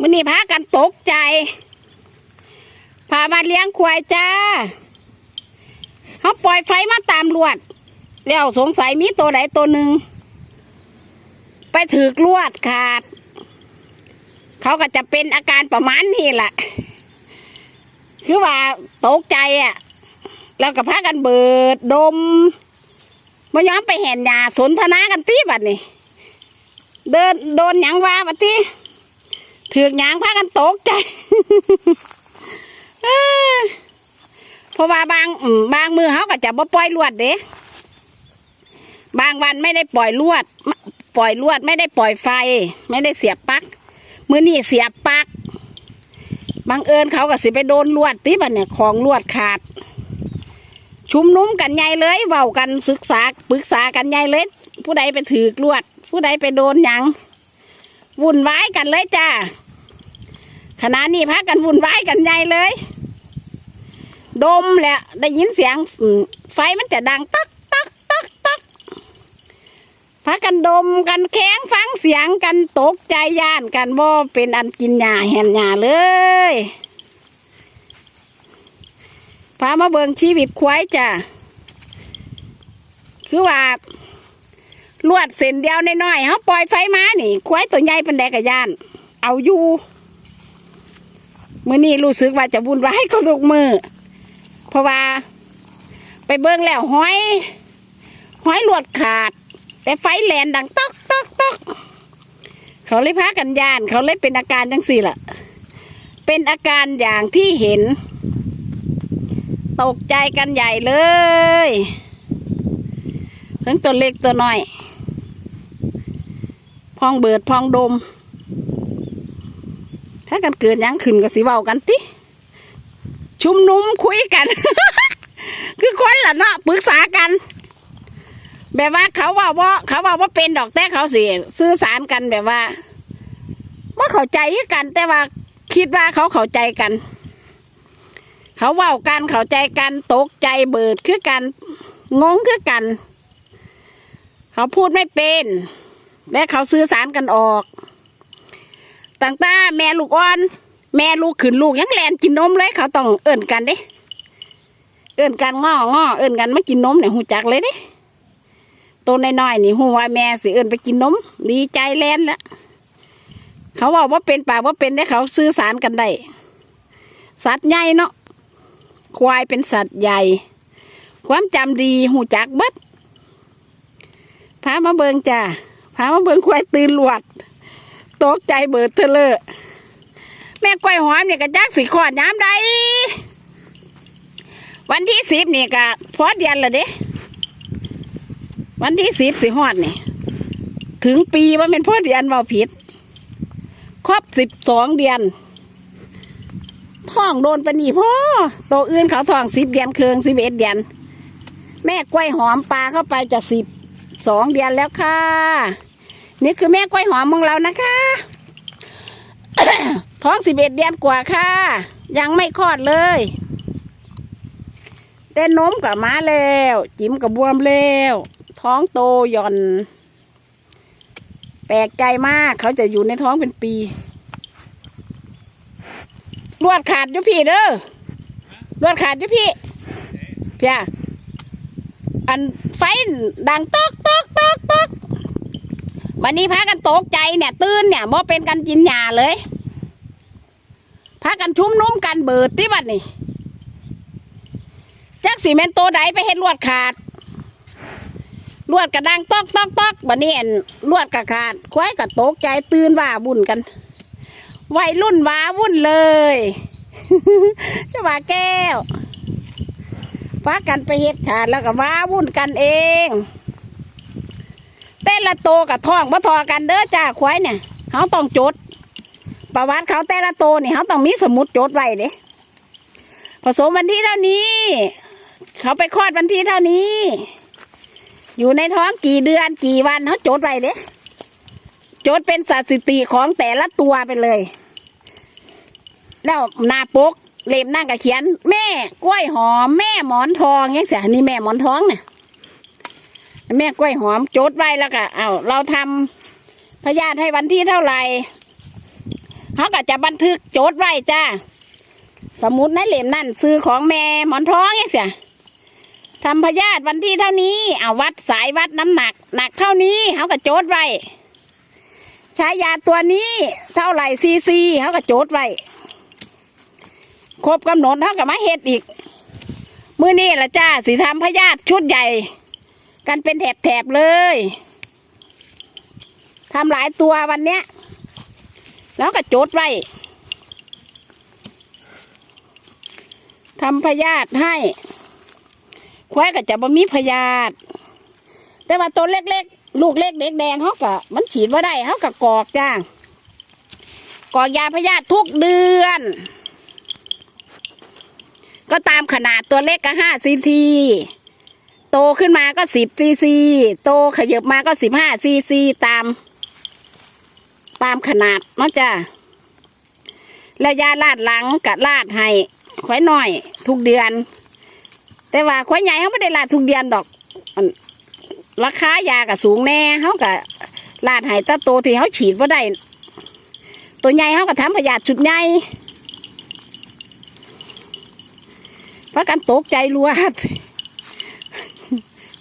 มื้อนี้พากันตกใจ พามาเลี้ยงควายจ้าเขาปล่อยไฟมาตามลวด แล้วสงสัยมีตัวใดตัวหนึ่ง ไปถือกลวดขาด เขาก็จะเป็นอาการประมาณนี้แหละ คือว่าตกใจอะ แล้วก็พากันเบิดดมมาย้อมไปเห็นยาสนทนากันตีบัดนี่เดินโดนหยังว่าบัดที ถือกยังพากันตกใจเอ้อเพราะว่าบางบางมือเขาก็จะบ่ปล่อยลวดเด้บางวันไม่ได้ปล่อยลวด ปล่อยลวดไม่ได้ปล่อยไฟ ไม่ได้เสียบปลั๊กมือนี่เสียบปลั๊กบังเอิญเขาก็สิไปโดนลวดติบัดเนี่ยของลวดขาด ชุมนุมกันใหญ่เลยเว้ากันศึกษาปรึกษากันใหญ่เลย ผู้ใดไปถือลวด ผู้ใดไปโดนยังวุ่นวายกันเลยจ้า ขณะนี้พากันวุ่นวายกันใหญ่เลย ดมแหละได้ยินเสียงไฟมันจะดังตักตักตักตักพากันดมกันแข้งฟังเสียงกันตกใจย่านกันว่าเป็นอันกินหญ้าแหนหญ้าเลยพามาเบิงชีวิตควายจ้ะคือว่าลวดเส้นเดียวน้อยๆเขาปล่อยไฟมานี่ ควายตัวใหญ่เป็นแดกกะย่าน เอาอยู่ มื่อนี้รู้สึกว่าจะวุ่นวายก็ทุกมือเพราะว่า ไปเบิ้งแล้วห้อยห้อยหลวดขาด แต่ไฟแลนดังตอกตอกตอกเขาเลยพากันยาน เขาเลยเป็นอาการจังสี่ล่ะ เป็นอาการอย่างที่เห็น ตกใจกันใหญ่เลยทั้งตัวเล็กตัวน้อย พองเบิดพองดม กันเกิดยังขึ้นก็สิเว้ากันติ ชุมนุมคุยกัน คือคนละเนาะปรึกษากัน แบบว่าเขาว่าว่าเขาว่าว่าเป็นดอกแต่เขาสิสื่อสารกันแบบว่าว่าเข้าใจกัน แต่ว่าคิดว่าเขาเข้าใจกัน เขาเว่ากันเข้าใจกันตกใจเบิดคือกันงงคือกัน เขาพูดไม่เป็น และเขาสื่อสารกันออก ต่างตาแม่ลูกอ่อน แม่ลูกขืนลูกยังแลนกินนมเลยเขาต้องเอิ่นกันเด้ เอิ่นกันง้อง้อเอิ่นกันไม่กินนมเนี่ยหูจักเลยเด้ตัวน้อยๆนี่หูว่าแม่สิเอิ่นไปกินนมดีใจแลนแล้วเขาบอกว่าเป็นป่าว่าเป็นได้เขาสื่อสารกันได้สัตว์ใหญ่เนาะควายเป็นสัตว์ใหญ่ ความจำดีหูจักเบิดพามาเบิงจ้าพามาเบิงควายตื่นหลวด ตกใจเบิดเธอเลยแม่กล้วยหอมเนี่ยก็จักสีขอดย้ำใดวันที่สิบนี่ก็พอเดือนละเด้ วันที่สิบสิฮอดนี่ ถึงปีว่าเป็นพอเดือนเบาผิด ครบสิบสองเดือนท้องโดนปนีพ่อตัวอื่นเขาท้องสิบเดือนเคืองสิบเอ็ดเดือน แม่กล้วยหอมปลาเข้าไปจะสิบสองเดือนแล้วค่ะ นี่คือแม่กล้วยหอมของเรานะคะ ท้องสิบเอ็ดเดือนกว่าค่ะ ยังไม่คลอดเลย แต่นมกับมาแล้ว จิ้มกับบวมแล้ว ท้องโตหย่อน แปลกใจมากเขาจะอยู่ในท้องเป็นปีลวดขาดอยู่พี่เด้อลวดขาดอยู่พี่เพียอันไฟดังตอกตอกตอกตอก วันนี้พากันตกใจเนี่ยตื่นเนี่ยบ่เป็นกันกินหญ้าเลยพากันชุมนุ่มกันเบิดที่บัดนี่จักสีเมนโตใดไปเฮ็ดลวดขาดลวดกระดังตอกตอกตอกบัดนี้อันลวดกระขาดควายกระตกใจตื่นว่าบุญกันวัยรุ่นว้าวุ่นเลยชวาแก้วพากันไปเฮ็ดขาดแล้วก็ว้าวุ่นกันเอง เต้นละโตกับท้องมาทอกันเด้อจ้าควายเนี่ยเขาต้องจด ประวัติเขาแต่ละโตนี่เขาต้องมีสมุดจดไว้เด้ผสมวันที่เท่านี้ เขาไปคลอดวันที่เท่านี้ อยู่ในท้องกี่เดือนกี่วันเขาจดไว้เด้จดเป็นสถิติของแต่ละตัวไปเลย แล้วนาปกเล่มนั่งกับเขียน แม่กล้วยหอมแม่หมอนทองยังเสียนี่แม่หมอนทองเนี่ย แม่กล้วยหอมโจดไว้แล้วก็เอาเราทำพยาธิให้วันที่เท่าไหร่เขาก็จะบันทึกโจทย์ไว้จ้าสมุดในเหล่มนั่นซื้อของแม่หมอนท้องไงเสียทำพยาธิวันที่เท่านี้เอาวัดสายวัดน้ำหนัก หนักเท่านี้เขาก็โจทย์ไว้ใช้ยาตัวนี้เท่าไหร่ซีซีเขาก็โจทย์ไว้ครบกำหนดเขาก็มาเฮ็ดอีก มื้อนี้ละจ้าสิทำพยาธิชุดใหญ่ กันเป็นแถบๆเลยทำหลายตัววันเนี้ย แล้วก็โจทย์ไว้ทำพยาธิให้ควายก็จะบ่มีพยาธิแต่ว่าตัวเล็กๆ ลูกเล็กเด็กแดงเขาก็มันฉีดว่าได้เขาก็กอกจ้ากอกยาพยาธิทุกเดือน ก็ตามขนาดตัวเล็กก็ห้าซีที โตขึ้นมาก็สิบซีซีโตขยับมาก็สิบห้าซีซีตาม ตามขนาดเนาะจ้าแล้วยาลาดหลังกับลาดให้ควายน้อย ทุกเดือน แต่ว่าควายใหญ่เขาไม่ได้ลาดทุกเดือนดอกราคายากับสูงแน่เขากับลาดให้ตาโตที่เขาฉีดว่าได้ตัวใหญ่เขาก็ทำพยาธิชุดใหญ่เพราะกันตกใจลวด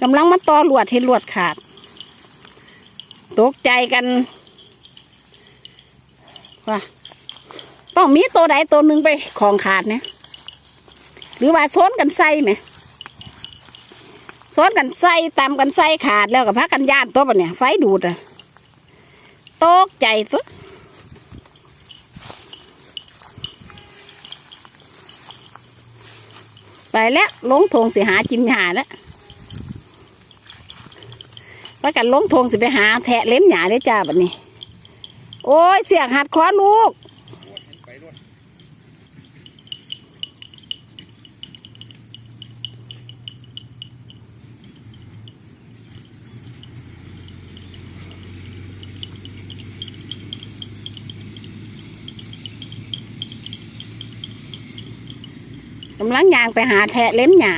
กำลังมาต่อลวดให้ลวดขาด ตกใจกันว่าต้องมีตัวใดตัวหนึ่งไปของขาดเนี่ยหรือว่าซ้อนกันใส่ไหมซ้อนกันใส่ตามกันใส่ขาดแล้วกับพักกันย่านตัวปะเนี่ยไฟดูดอะตกใจสุดไปแล้วลงทงเสิหาจิมหาแล้ว พักกันลงทงสิไปหา แทะเล็มหยาได้จ้าแบบนี้ โอ้ยเสียงหัดคอลูกกำลังยางไปหาแทะเล็มหยา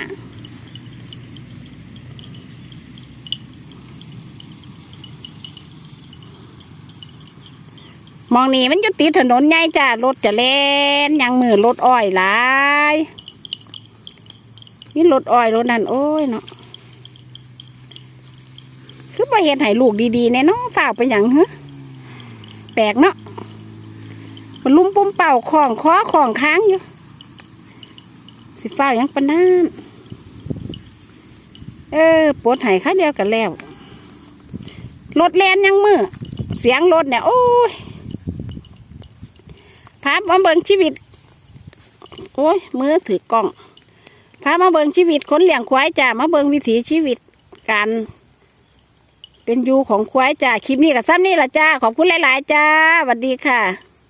มองนี่มันอยู่ติดถนนใหญ่จ้ารถจะเล่นยังมือรถอ้อยหลายนี่รถอ้อยรถนั่นโอ้ยเนาะคือไปเห็นให้ลูกดีๆแน่เนาะฝากไปอย่างฮะแปลกเนาะมันลุ่มปุ่มเป่าของคอของค้างอยู่ สิฟ้าวยังปนน้นเออปวดไห้ข้าเดียวกันแล้วรถแลนยังมือเสียงรถเนี่ยโอ้ย พามาเบิงชีวิต โอ้ยมือถือกล้องพามาเบิงชีวิตคนเลี้ยงควายจ้ามาเบิงวิถีชีวิตการเป็นอยู่ของควายจ้าคลิปนี้กับซ้ำนี่ละจ้าขอบคุณหลาย ๆ จ้าสวัสดีค่ะ